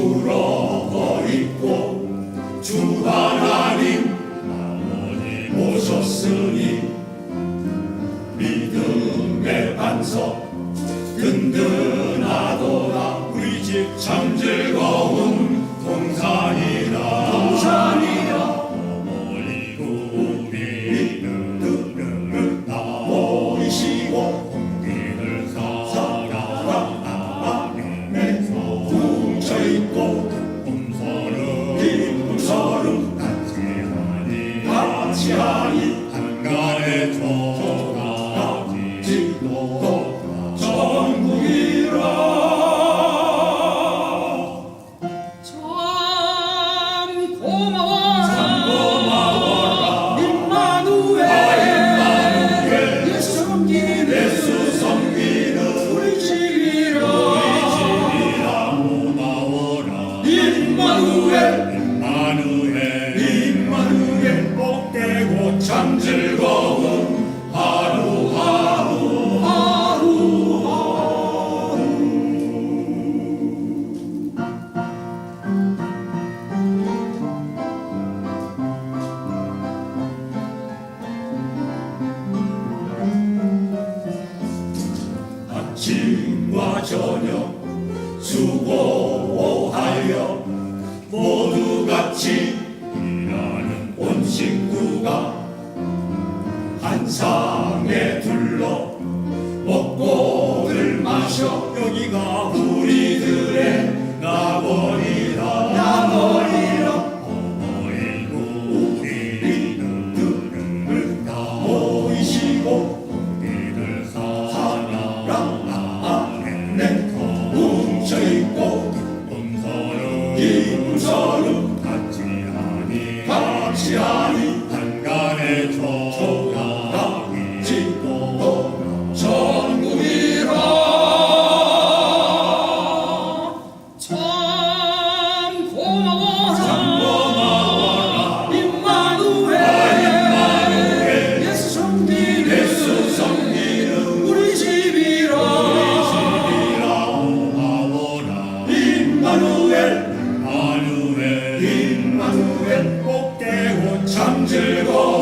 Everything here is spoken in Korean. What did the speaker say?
부러워 있고 주 하나님 아버님 오셨으니 믿음의 반석 든든하도다. 우리 집 참 즐거운 같이하니 같이 하니 한간에 저 아침과 저녁 수고하여 모두 같이 일하는 온 식구가 한 상에 둘러 먹고 를 마셔 여기가 용서로 닿지 아니 닿지 아니 한간의 조각이 짓고 전국이라. 참 고마워라. 임마누엘 예수 성기는 성기는 우리 집이라. 임마누엘 임마누엘 임마누엘 복되고 참 즐거워